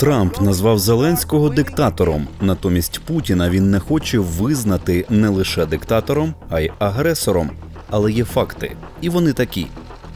Трамп назвав Зеленського диктатором. Натомість Путіна він не хоче визнати не лише диктатором, а й агресором. Але є факти, і вони такі.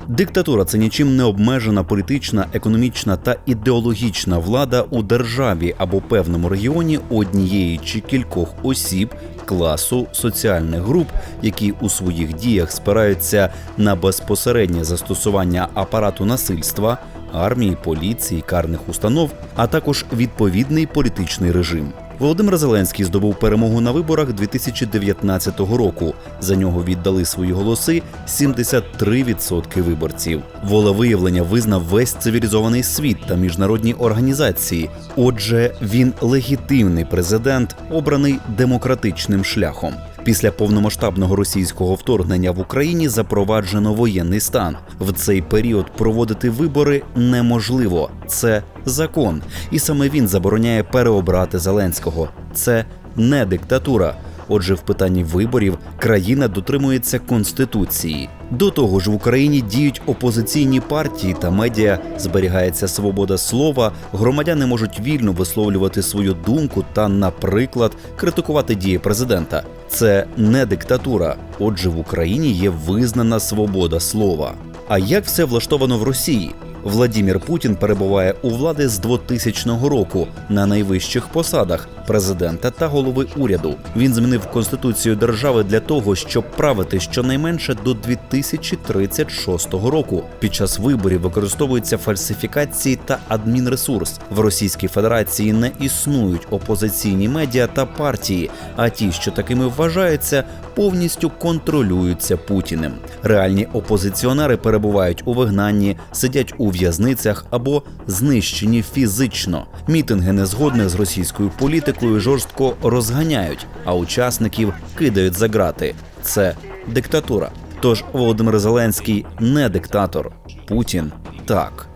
Диктатура це нічим не обмежена політична, економічна та ідеологічна влада у державі або певному регіоні однієї чи кількох осіб, класу, соціальних груп, які у своїх діях спираються на безпосереднє застосування апарату насильства, армії, поліції, карних установ, а також відповідний політичний режим. Володимир Зеленський здобув перемогу на виборах 2019 року. За нього віддали свої голоси 73% виборців. Волевиявлення визнав весь цивілізований світ та міжнародні організації. Отже, він легітимний президент, обраний демократичним шляхом. Після повномасштабного російського вторгнення в Україні запроваджено воєнний стан. В цей період проводити вибори неможливо. Це закон, і саме він забороняє переобрати Зеленського. Це не диктатура. Отже, в питанні виборів країна дотримується конституції. До того ж, в Україні діють опозиційні партії та медіа, зберігається свобода слова. Громадяни можуть вільно висловлювати свою думку та, наприклад, критикувати дії президента. Це не диктатура. Отже, в Україні є визнана свобода слова. А як все влаштовано в Росії? Владімір Путін перебуває у влади з 2000 року на найвищих посадах президента та голови уряду. Він змінив конституцію держави для того, щоб правити щонайменше до 2036 року. Під час виборів використовуються фальсифікації та адмінресурс. В Російській Федерації не існують опозиційні медіа та партії, а ті, що такими вважаються, повністю контролюються Путіним. Реальні опозиціонери перебувають у вигнанні, сидять у в'язницях або знищені фізично. Мітинги незгодних з російською політикою жорстко розганяють, а учасників кидають за грати. Це диктатура. Тож Володимир Зеленський не диктатор, Путін так.